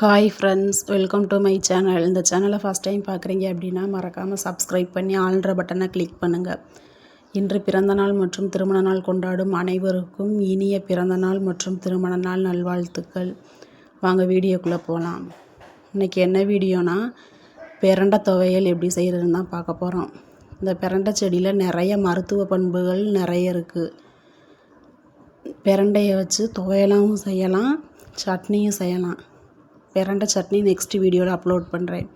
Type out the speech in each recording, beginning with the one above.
Hi friends welcome to my channel இந்த சேனலை first time பார்க்குறீங்க அப்படின்னா மறக்காமல் சப்ஸ்கிரைப் பண்ணி ஆல்ன்ற பட்டனை கிளிக் பண்ணுங்கள் இன்று பிறந்தநாள் மற்றும் திருமண நாள் கொண்டாடும் அனைவருக்கும் இனிய பிறந்தநாள் மற்றும் திருமண நாள் நல்வாழ்த்துக்கள். வாங்க வீடியோக்குள்ளே போகலாம் இன்றைக்கி என்ன வீடியோனா பிரண்டை துவையல் எப்படி செய்கிறதுன்னு தான் பார்க்க போகிறோம் இந்த பிரண்டை செடியில் நிறைய மருத்துவ பண்புகள் நிறைய இருக்குது பிரண்டையை வச்சு துவையலாகவும் செய்யலாம் சட்னியும் செய்யலாம். பிரண்டை சட்னி நெக்ஸ்ட் வீடியோவில் அப்லோட் பண்ணுறேன்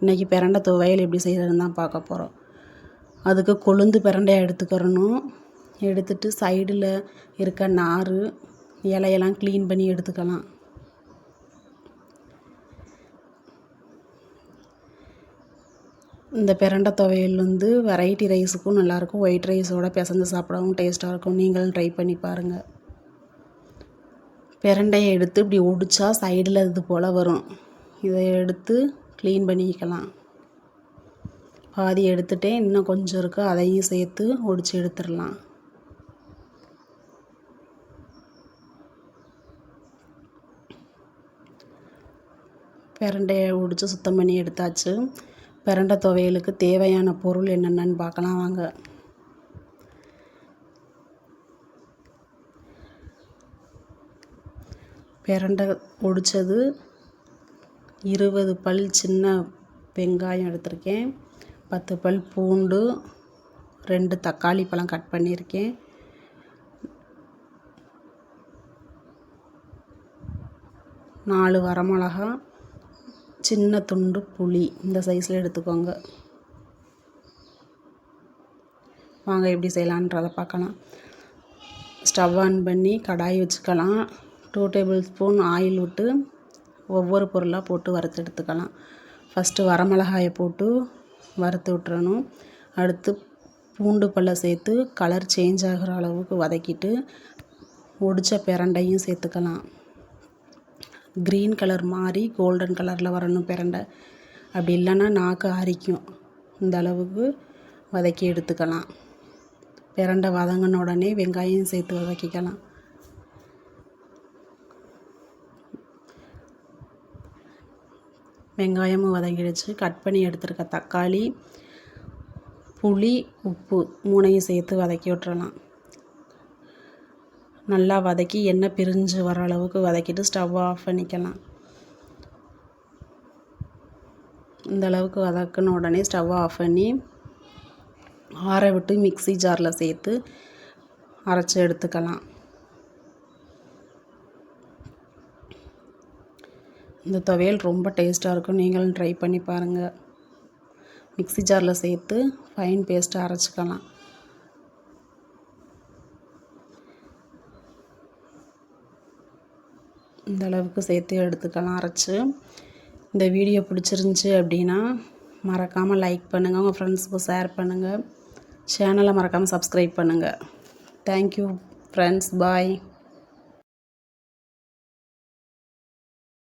இன்றைக்கி பிரண்டை துவையல் எப்படி செய்கிறதுன்னு தான் பார்க்க போகிறோம் அதுக்கு கொழுந்து பிரண்டையை எடுத்துக்கிறணும். எடுத்துட்டு சைடில் இருக்க நார் இலையெல்லாம் க்ளீன் பண்ணி எடுத்துக்கலாம். இந்த பிரண்டை துவையல் வந்து வெரைட்டி ரைஸுக்கும் நல்லாயிருக்கும் ஒயிட் ரைஸோட பிசைஞ்சு சாப்பிடவும் டேஸ்ட்டாக இருக்கும். நீங்களும் ட்ரை பண்ணி பாருங்கள் பிரண்டையை எடுத்து இப்படி ஒடிச்சா சைடில் இது போல் வரும். இதை எடுத்து க்ளீன் பண்ணிக்கலாம். பாதி எடுத்துகிட்டே இன்னும் கொஞ்சம் இருக்குது அதையும் சேர்த்து ஒடிச்சு எடுத்துடலாம். பிரண்டையை ஒடிச்சு சுத்தம் பண்ணி எடுத்தாச்சு. பிரண்டை துவையலுக்கு தேவையான பொருள் என்னென்னு பார்க்கலாம் வாங்க. பிரண்டை ஒடிச்சது இருபது பல் சின்ன வெங்காயம் எடுத்திருக்கேன். பத்து பல் பூண்டு. ரெண்டு தக்காளி பழம் கட் பண்ணியிருக்கேன். நாலு வரமிளகா. சின்ன துண்டு புளி. இந்த சைஸில் எடுத்துக்கோங்க. வாங்க எப்படி செய்யலான்றதை பார்க்கலாம். ஸ்டவ் ஆன் பண்ணி கடாய் வச்சுக்கலாம். டூ டேபிள் ஸ்பூன் ஆயில் விட்டு ஒவ்வொரு பொருளாக போட்டு வறுத்து எடுத்துக்கலாம். ஃபஸ்ட்டு வரமிளகாயை போட்டு வறுத்து விட்டுறணும். அடுத்து பூண்டு பல்லை சேர்த்து கலர் சேஞ்ச் ஆகிற அளவுக்கு வதக்கிட்டு ஒடித்த பிரண்டையும் சேர்த்துக்கலாம். க்ரீன் கலர் மாறி கோல்டன் கலரில் வரணும் பிரண்டை. அப்படி இல்லைன்னா நாக்கு அரிக்கும். இந்த அளவுக்கு வதக்கி எடுத்துக்கலாம். பிரண்டை வதங்கின உடனே வெங்காயம் சேர்த்து வதக்கிக்கலாம். வெங்காயமும் வதங்கிடுச்சு. கட் பண்ணி எடுத்துருக்க தக்காளி புளி உப்பு மூணையும் சேர்த்து வதக்கி விட்டுறலாம். நல்லா வதக்கி எண்ணெய் பிரிஞ்சு வர அளவுக்கு வதக்கிட்டு ஸ்டவ் ஆஃப் பண்ணிக்கலாம். இந்த அளவுக்கு வதக்கின உடனே ஸ்டவ் ஆஃப் பண்ணி ஆற விட்டு மிக்சி ஜாரில் சேர்த்து அரைச்சி எடுத்துக்கலாம். இந்த துவையல் ரொம்ப டேஸ்ட்டாக இருக்கும். நீங்களும் ட்ரை பண்ணி பாருங்கள் மிக்ஸி ஜாரில் சேர்த்து ஃபைன் பேஸ்ட்டாக அரைச்சிக்கலாம். இந்த அளவுக்கு சேர்த்து எடுத்துக்கலாம் அரைச்சி. இந்த வீடியோ பிடிச்சிருந்துச்சி அப்படின்னா மறக்காமல் லைக் பண்ணுங்கள் உங்கள் ஃப்ரெண்ட்ஸுக்கு ஷேர் பண்ணுங்கள் சேனலை மறக்காமல் சப்ஸ்கிரைப் பண்ணுங்கள் தேங்க்யூ ஃப்ரெண்ட்ஸ் பாய்